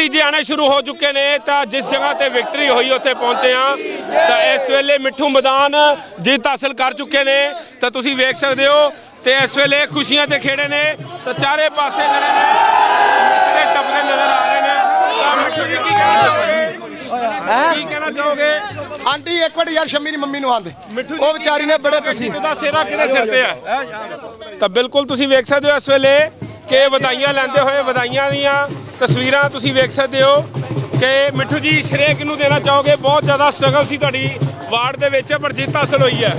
ਨਤੀਜੇ ਆਣੇ ਸ਼ੁਰੂ ਹੋ ਚੁੱਕੇ ਨੇ ਤਾਂ ਜਿਸ ਜਗ੍ਹਾ ਤੇ ਵਿਕਟਰੀ ਹੋਈ ਉੱਥੇ ਪਹੁੰਚੇ ਆ ਤਾਂ ਇਸ ਵੇਲੇ ਮਿੱਠੂ ਮੈਦਾਨ ਜਿੱਤ ਹਾਸਲ ਕਰ ਚੁੱਕੇ ਨੇ। ਤਾਂ ਤੁਸੀਂ ਵੇਖ ਸਕਦੇ ਹੋ ਤੇ ਇਸ ਵੇਲੇ ਖੁਸ਼ੀਆਂ ਦੇ ਖੇੜੇ ਨੇ। ਤਾਂ ਚਾਰੇ ਪਾਸੇ ਜਿਹੜੇ ਨੇ ਨੱਚਦੇ ਟੱਪਦੇ ਨਜ਼ਰ ਆ ਰਹੇ ਨੇ। ਤਾਂ ਮਿੱਠੂ ਜੀ ਕੀ ਕਹਿਣਾ ਚਾਹੋਗੇ? ਕੀ ਕਹਿਣਾ ਚਾਹੋਗੇ? ਆਂਟੀ ਇੱਕ ਵਾਰ ਯਾਰ ਸ਼ੰਮੀ ਦੀ ਮੰਮੀ ਨੂੰ ਆਂਦੇ। ਮਿੱਠੂ ਉਹ ਵਿਚਾਰੀ ਨੇ ਬੜੇ ਤੁਸੀਂ। ਦਾ ਸਿਰਾ ਕਿਹਦੇ ਸਿਰ ਤੇ ਆ? ਤਾਂ ਬਿਲਕੁਲ ਤੁਸੀਂ ਵੇਖ ਸਕਦੇ ਹੋ ਇਸ ਵੇਲੇ ਕਿ ਵਧਾਈਆਂ ਲੈਂਦੇ ਹੋਏ ਵਧਾਈਆਂ ਦੀਆਂ ਤਸਵੀਰਾਂ ਤੁਸੀਂ ਵੇਖ ਸਕਦੇ ਹੋ ਕਿ ਮਿੱਠੂ ਜੀ ਸ਼੍ਰੇ ਕਿਹਨੂੰ ਦੇਣਾ ਚਾਹੋਗੇ? ਬਹੁਤ ਜ਼ਿਆਦਾ ਸਟਰਗਲ ਸੀ ਤੁਹਾਡੀ ਵਾਰਡ ਦੇ ਵਿੱਚ ਪਰ ਜਿੱਤ ਹਾਸਲ ਹੋਈ ਹੈ।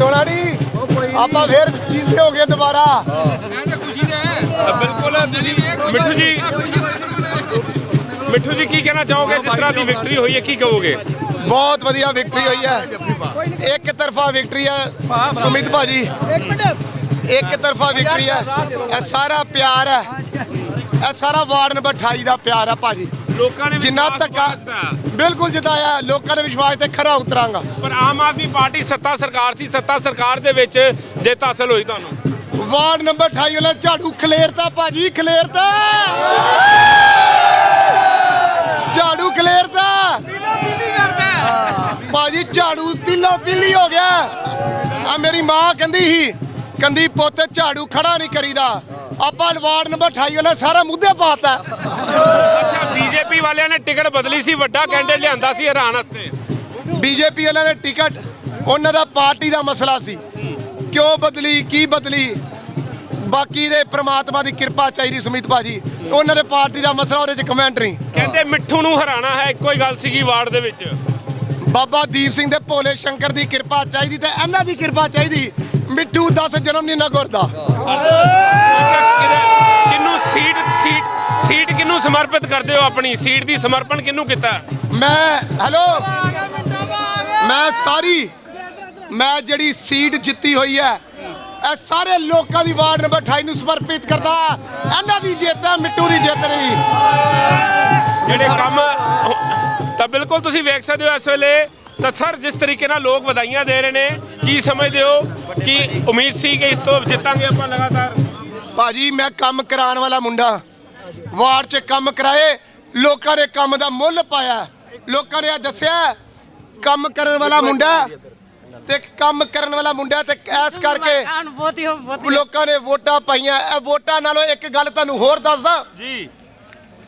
ਰੋਣਾ ਨਹੀਂ ਆਪਾਂ ਫੇਰ ਜੀਤੇ ਹੋ ਗਏ ਦੁਬਾਰਾ। ਤਾਂ ਬਿਲਕੁਲ। ਮਿੱਠੂ ਜੀ ਮਿੱਠੂ ਜੀ ਕੀ ਕਹਿਣਾ ਚਾਹੋਗੇ? ਜਿਸ ਤਰ੍ਹਾਂ ਦੀ ਵਿਕਟਰੀ ਹੋਈ ਹੈ ਕੀ ਕਹੋਗੇ? ਬਹੁਤ ਵਧੀਆ ਵਿਕਟਰੀ ਹੋਈ ਹੈ। ਇੱਕ ਤਰਫਾ ਵਿਕਟਰੀ ਹੈ ਸੁਮਿਤ ਭਾਜੀ। ਇੱਕ ਤਰਫਾ ਵਿਕਟਰੀ ਹੈ। ਇਹ ਸਾਰਾ ਪਿਆਰ ਹੈ। ਇਹ ਸਾਰਾ ਵਾਰਡ ਨੰਬਰ 28 ਦਾ ਪਿਆਰ ਹੈ ਭਾਜੀ। ਲੋਕਾਂ ਨੇ ਜਿੰਨਾ ਧੱਕਾ। ਬਿਲਕੁਲ ਜਿਤਾਇਆ ਲੋਕਾਂ ਦੇ ਵਿਸ਼ਵਾਸ ਤੇ ਖਰਾ ਉਤਰਾਂਗਾ। ਪਰ ਆਮ ਆਦਮੀ ਪਾਰਟੀ ਸੱਤਾ ਸਰਕਾਰ ਸੀ ਸੱਤਾ ਸਰਕਾਰ ਦੇ ਵਿੱਚ ਜਿੱਤ ਹਾਸਲ ਹੋਈ ਤੁਹਾਨੂੰ। ਵਾਰਡ ਨੰਬਰ 28 ਵਾਲਾ ਝਾੜੂ ਖਲੇਰਤਾ ਭਾਜੀ ਖਲੇਰਤਾ ਝਾੜੂ ਖਲੇਰਤਾ ਭਾਜੀ ਝਾੜੂ ਦਿਲੋਂ ਦਿੱਲੀ ਹੋ ਗਿਆ। ਆ ਮੇਰੀ ਮਾਂ ਕਹਿੰਦੀ ਸੀ ਕੰਦੀ ਪੁੱਤ ਝਾੜੂ ਖੜਾ ਨਹੀਂ ਕਰੀਦਾ। ਆਪਾਂ ਵਾਰਡ ਨੰਬਰ 28 ਵਾਲਾ ਸਾਰਾ ਮੁੱਦੇ ਪਾਤਾ। ਅੱਛਾ ਬੀਜੇਪੀ ਵਾਲਿਆਂ ਨੇ ਟਿਕਟ ਬਦਲੀ ਸੀ ਵੱਡਾ ਕੈਂਡੀਡੇਟ ਲਿਆਂਦਾ ਸੀ ਹਰਾਣ ਵਾਸਤੇ। ਬੀਜੇਪੀ ਵਾਲਿਆਂ ਨੇ ਟਿਕਟ ਉਹਨਾਂ ਦਾ ਪਾਰਟੀ ਦਾ ਮਸਲਾ ਸੀ। ਕਿਉਂ ਬਦਲੀ ਕੀ ਬਦਲੀ? ਬਾਕੀ ਦੇ ਪ੍ਰਮਾਤਮਾ ਦੀ ਕਿਰਪਾ ਚਾਹੀਦੀ ਸੁਮਿਤ ਭਾਜੀ। ਉਹਨਾਂ ਦੇ ਪਾਰਟੀ ਦਾ ਮਸਲਾ ਉਹਦੇ ਚ ਕਮੈਂਟ ਨਹੀਂ। ਕਹਿੰਦੇ ਮਿੱਠੂ ਨੂੰ ਹਰਾਣਾ ਹੈ ਇੱਕੋ ਹੀ ਗੱਲ ਸੀਗੀ ਵਾਰਡ ਦੇ ਵਿੱਚ। ਬਾਬਾ ਦੀਪ ਸਿੰਘ ਦੇ ਭੋਲੇ ਸ਼ੰਕਰ ਦੀ ਕਿਰਪਾ ਚਾਹੀਦੀ ਤੇ ਇਹਨਾਂ ਦੀ ਕਿਰਪਾ ਚਾਹੀਦੀ। ਮਿੱਠੂ 10 ਜਨਮ ਨਹੀਂ ਨਾ ਕਿਹਦੇ- ਕਿਹਨੂੰ ਸੀਟ ਸੀਟ ਸੀਟ ਕਿਹਨੂੰ ਸਮਰਪਿਤ ਕਰਦੇ ਹੋ ਆਪਣੀ? ਸੀਟ ਦੀ ਸਮਰਪਣ ਕਿਹਨੂੰ ਕੀਤਾ? ਮੈਂ ਹੈਲੋ? ਮੈਂ ਸਾਰੀ ਮੈਂ ਜਿਹੜੀ ਸੀਟ ਜਿੱਤੀ ਹੋਈ ਹੈ ਇਹ ਸਾਰੇ ਲੋਕਾਂ ਦੀ ਵਾਰਡ ਨੰਬਰ 28 ਨੂੰ ਸਮਰਪਿਤ ਕਰਦਾ। ਇਹਨਾਂ ਦੀ ਜਿੱਤ ਹੈ ਮਿੱਟੂ ਦੀ ਜਿੱਤ ਨਹੀਂ ਜਿਹੜੇ ਕੰਮ ਤਾਂ ਬਿਲਕੁਲ ਤੁਸੀਂ ਵੇਖ ਸਕਦੇ ਹੋ ਇਸ ਵੇਲੇ ਤਾਂ ਸਰ ਜਿਸ ਤਰੀਕੇ ਨਾਲ ਲੋਕ ਵਧਾਈਆਂ ਦੇ ਰਹੇ ਨੇ ਕੀ ਸਮਝਦੇ ਹੋ? ਕਿ ਉਮੀਦ ਸੀ ਕਿ ਇਸ ਤੋਂ ਜਿੱਤਾਂਗੇ ਆਪਾਂ ਲਗਾਤਾਰ? ਭਾਜੀ ਮੈਂ ਕੰਮ ਕਰਾਉਣ ਵਾਲਾ ਮੁੰਡਾ। ਵਾਰਡ 'ਚ ਕੰਮ ਕਰਾਏ ਲੋਕਾਂ ਨੇ ਕੰਮ ਦਾ ਮੁੱਲ ਪਾਇਆ। ਲੋਕਾਂ ਨੇ ਇਹ ਦੱਸਿਆ ਕੰਮ ਕਰਨ ਵਾਲਾ ਮੁੰਡਾ ਤੇ ਕੰਮ ਕਰਨ ਵਾਲਾ ਮੁੰਡਾ ਤੇ ਐਸ ਕਰਕੇ ਲੋਕਾਂ ਨੇ ਵੋਟਾਂ ਪਾਈਆਂ। ਇਹ ਵੋਟਾਂ ਨਾਲੋਂ ਇੱਕ ਗੱਲ ਤੁਹਾਨੂੰ ਹੋਰ ਦੱਸਦਾ। ਜੀ।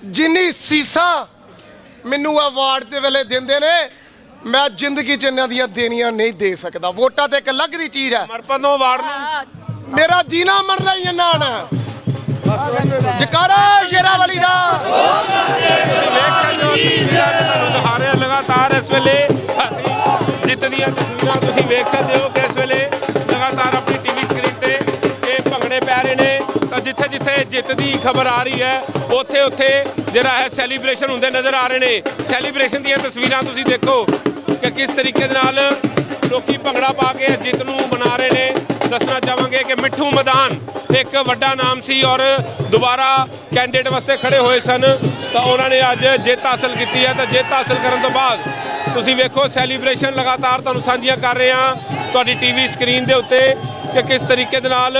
ਜਿੰਨੀ ਸੀਸਾਂ ਮੈਨੂੰ ਆ ਵਾਰਡ ਦੇ ਵੇਲੇ ਦਿੰਦੇ ਨੇ ਮੈਂ ਜ਼ਿੰਦਗੀ 'ਚ ਇਹਨਾਂ ਦੀਆਂ ਦੇਣੀਆਂ ਨਹੀਂ ਦੇ ਸਕਦਾ। ਵੋਟਾਂ ਤੇ ਇੱਕ ਅਲੱਗ ਦੀ ਚੀਜ਼ ਹੈ। ਸਮਰਪਣ ਤੋਂ ਵਾਰਡ ਨੂੰ। ਮੇਰਾ ਜੀਣਾ ਮਰਨਾ ਹੀ ਇਹਨਾਂ ਨਾਲ ਜਕਾਰਾ ਸ਼ੇਰਾਵਾਲੀ ਦਾ। ਤੁਸੀਂ ਵੇਖ ਸਕਦੇ ਹੋ ਤਸਵੀਰਾਂ ਮੈਂ ਤੁਹਾਨੂੰ ਦਿਖਾ ਰਿਹਾ ਲਗਾਤਾਰ ਇਸ ਵੇਲੇ। ਅਸੀਂ ਜਿੱਤ ਦੀਆਂ ਤਸਵੀਰਾਂ ਤੁਸੀਂ ਵੇਖ ਸਕਦੇ ਹੋ ਕਿ ਇਸ ਵੇਲੇ ਲਗਾਤਾਰ ਆਪਣੀ ਟੀਵੀ ਸਕਰੀਨ ਤੇ ਇਹ ਭੰਗੜੇ ਪੈ ਰਹੇ ਨੇ। ਤਾਂ ਜਿੱਥੇ ਜਿੱਥੇ ਜਿੱਤ ਦੀ ਖਬਰ ਆ ਰਹੀ ਹੈ ਉੱਥੇ ਉੱਥੇ ਜਿਹੜਾ ਹੈ ਸੈਲੀਬ੍ਰੇਸ਼ਨ ਹੁੰਦੇ ਨਜ਼ਰ ਆ ਰਹੇ ਨੇ। ਸੈਲੀਬ੍ਰੇਸ਼ਨ ਦੀਆਂ ਤਸਵੀਰਾਂ ਤੁਸੀਂ ਦੇਖੋ। ਕਿ ਕਿਸ ਤਰੀਕੇ ਦੇ ਨਾਲ ਲੋਕੀ ਭੰਗੜਾ ਪਾ ਕੇ ਜਿੱਤ ਨੂੰ ਬਣਾ ਰਹੇ ਨੇ। ਦੱਸਣਾ ਚਾਹਾਂਗੇ ਕਿ ਮਿੱਠੂ ਮੈਦਾਨ ਇੱਕ ਵੱਡਾ ਨਾਮ ਸੀ ਔਰ ਦੁਬਾਰਾ ਕੈਂਡੀਡੇਟ ਵਾਸਤੇ ਖੜੇ ਹੋਏ ਸਨ। ਤਾਂ ਉਹਨਾਂ ਨੇ ਅੱਜ ਜਿੱਤ ਹਾਸਲ ਕੀਤੀ ਹੈ। ਤਾਂ ਜਿੱਤ ਹਾਸਲ ਕਰਨ ਤੋਂ ਬਾਅਦ ਤੁਸੀਂ ਵੇਖੋ ਸੈਲੀਬ੍ਰੇਸ਼ਨ ਲਗਾਤਾਰ ਤੁਹਾਨੂੰ ਸਾਂਝੀਆਂ ਕਰ ਰਹੇ ਹਾਂ। ਤੁਹਾਡੀ ਟੀਵੀ ਸਕਰੀਨ ਦੇ ਉੱਤੇ ਕਿ ਕਿਸ ਤਰੀਕੇ ਦੇ ਨਾਲ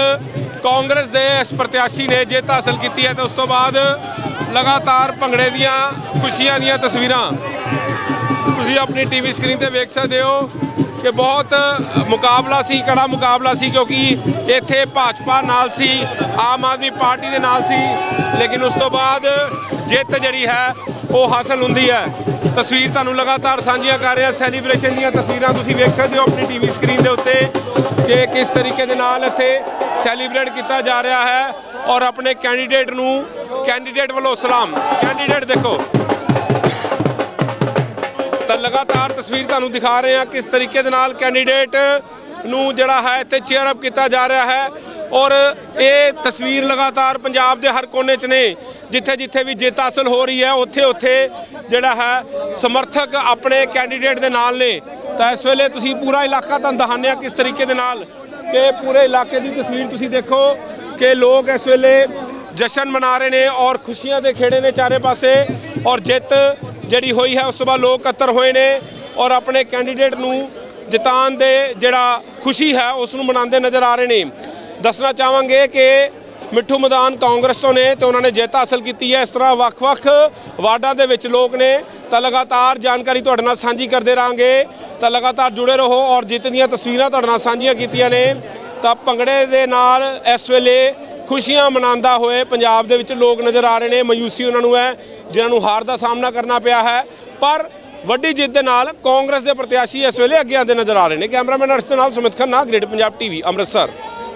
ਕਾਂਗਰਸ ਦੇ ਇਸ ਪ੍ਰਤਿਆਸ਼ੀ ਨੇ ਜਿੱਤ ਹਾਸਲ ਕੀਤੀ ਹੈ। ਤਾਂ ਉਸ ਤੋਂ ਬਾਅਦ ਲਗਾਤਾਰ ਭੰਗੜੇ ਦੀਆਂ ਖੁਸ਼ੀਆਂ ਦੀਆਂ ਤਸਵੀਰਾਂ ਤੁਸੀਂ ਆਪਣੀ ਟੀਵੀ ਸਕਰੀਨ ਤੇ ਵੇਖ ਸਕਦੇ ਹੋ ਕਿ ਬਹੁਤ ਮੁਕਾਬਲਾ ਸੀ, ਕੜਾ ਮੁਕਾਬਲਾ ਸੀ, ਕਿਉਂਕਿ ਇੱਥੇ ਭਾਜਪਾ ਨਾਲ ਸੀ, ਆਮ ਆਦਮੀ ਪਾਰਟੀ ਦੇ ਨਾਲ ਸੀ, ਲੇਕਿਨ ਉਸ ਤੋਂ ਬਾਅਦ ਜਿੱਤ ਜਿਹੜੀ ਹੈ, ਉਹ ਹਾਸਲ ਹੁੰਦੀ ਹੈ। ਤਸਵੀਰ ਤੁਹਾਨੂੰ ਲਗਾਤਾਰ ਸਾਂਝੀਆਂ ਕਰ ਰਿਹਾ ਸੈਲੀਬ੍ਰੇਸ਼ਨ ਦੀਆਂ ਤਸਵੀਰਾਂ ਤੁਸੀਂ ਵੇਖ ਸਕਦੇ ਹੋ ਆਪਣੀ ਟੀਵੀ ਸਕਰੀਨ ਦੇ ਉੱਤੇ, ਕਿ ਕਿਸ ਤਰੀਕੇ ਦੇ ਨਾਲ ਇੱਥੇ ਸੈਲੀਬ੍ਰੇਟ ਕੀਤਾ ਜਾ ਰਿਹਾ ਹੈ, ਔਰ ਆਪਣੇ ਕੈਂਡੀਡੇਟ ਨੂੰ ਕੈਂਡੀਡੇਟ ਵੱਲੋਂ ਸਲਾਮ। ਕੈਂਡੀਡੇਟ ਦੇਖੋ। ਤਾਂ ਲਗਾਤਾਰ ਤਸਵੀਰ ਤੁਹਾਨੂੰ ਦਿਖਾ ਰਹੇ ਹਾਂ ਕਿਸ ਤਰੀਕੇ ਦੇ ਨਾਲ ਕੈਂਡੀਡੇਟ ਨੂੰ ਜਿਹੜਾ ਹੈ ਇੱਥੇ ਚੇਅਰ ਅਪ ਕੀਤਾ ਜਾ ਰਿਹਾ ਹੈ। ਔਰ ਇਹ ਤਸਵੀਰ ਲਗਾਤਾਰ ਪੰਜਾਬ ਦੇ ਹਰ ਕੋਨੇ 'ਚ ਨੇ, ਜਿੱਥੇ ਜਿੱਥੇ ਵੀ ਜਿੱਤ ਹਾਸਲ ਹੋ ਰਹੀ ਹੈ, ਉੱਥੇ ਉੱਥੇ ਜਿਹੜਾ ਹੈ ਸਮਰਥਕ ਆਪਣੇ ਕੈਂਡੀਡੇਟ ਦੇ ਨਾਲ ਨੇ। ਤਾਂ ਇਸ ਵੇਲੇ ਤੁਸੀਂ ਪੂਰਾ ਇਲਾਕਾ ਤੁਹਾਨੂੰ ਦਿਖਾਉਂਦੇ ਹਾਂ ਕਿਸ ਤਰੀਕੇ ਦੇ ਨਾਲ ਕਿ ਪੂਰੇ ਇਲਾਕੇ ਦੀ ਤਸਵੀਰ ਤੁਸੀਂ ਦੇਖੋ ਕਿ ਲੋਕ ਇਸ ਵੇਲੇ ਜਸ਼ਨ ਮਨਾ ਰਹੇ ਨੇ ਔਰ ਖੁਸ਼ੀਆਂ ਦੇ ਖੇੜੇ ਨੇ ਚਾਰੇ ਪਾਸੇ। ਔਰ ਜਿੱਤ ਜਿਹੜੀ ਹੋਈ ਹੈ, ਉਸ ਤੋਂ ਬਾਅਦ ਲੋਕ ਇਕੱਤਰ ਹੋਏ ਨੇ ਔਰ ਆਪਣੇ ਕੈਂਡੀਡੇਟ ਨੂੰ ਜਿਤਾਉਣ ਦੇ ਜਿਹੜਾ ਖੁਸ਼ੀ ਹੈ, ਉਸ ਨੂੰ ਮਨਾਉਂਦੇ ਨਜ਼ਰ ਆ ਰਹੇ ਨੇ। ਦੱਸਣਾ ਚਾਹਾਂਗੇ ਕਿ ਮਿੱਠੂ ਮੈਦਾਨ ਕਾਂਗਰਸ ਤੋਂ ਨੇ ਤੇ ਉਹਨਾਂ ਨੇ ਜਿੱਤ ਹਾਸਲ ਕੀਤੀ ਹੈ। ਇਸ ਤਰ੍ਹਾਂ ਵੱਖ-ਵੱਖ ਵਾਰਡਾਂ ਦੇ ਵਿੱਚ ਲੋਕ ਨੇ। ਤਾਂ ਲਗਾਤਾਰ ਜਾਣਕਾਰੀ ਤੁਹਾਡੇ ਨਾਲ ਸਾਂਝੀ ਕਰਦੇ ਰਾਂਗੇ ਤਾਂ ਲਗਾਤਾਰ ਜੁੜੇ ਰਹੋ ਔਰ ਜਿੱਤ ਦੀਆਂ ਤਸਵੀਰਾਂ ਤੁਹਾਡੇ ਨਾਲ ਸਾਂਝੀਆਂ ਕੀਤੀਆਂ ਨੇ। ਤਾਂ ਭੰਗੜੇ ਦੇ ਨਾਲ ਇਸ ਵੇਲੇ ਖੁਸ਼ੀਆਂ ਮਨਾਉਂਦਾ ਹੋਏ ਪੰਜਾਬ ਦੇ ਵਿੱਚ ਲੋਕ ਨਜ਼ਰ ਆ ਰਹੇ ਨੇ, ਮਯੂਸੀ ਉਹਨਾਂ ਨੂੰ ਹੈ, ਜਿਨ੍ਹਾਂ ਨੂੰ ਹਾਰ ਦਾ ਸਾਹਮਣਾ ਕਰਨਾ ਪਿਆ ਹੈ। ਪਰ ਵੱਡੀ ਜਿੱਤ ਦੇ ਨਾਲ ਕਾਂਗਰਸ ਦੇ ਪ੍ਰਤਿਆਸ਼ੀ ਇਸ ਵੇਲੇ ਅੱਗੇ ਆਉਂਦੇ ਨਜ਼ਰ ਆ ਰਹੇ ਨੇ। ਕੈਮਰਾਮੈਨ ਅਰਸ਼ ਦੇ ਨਾਲ ਸੁਮਿਤ ਖੰਨਾ ਗ੍ਰੇਟ ਪੰਜਾਬ ਟੀਵੀ, ਅੰਮ੍ਰਿਤਸਰ।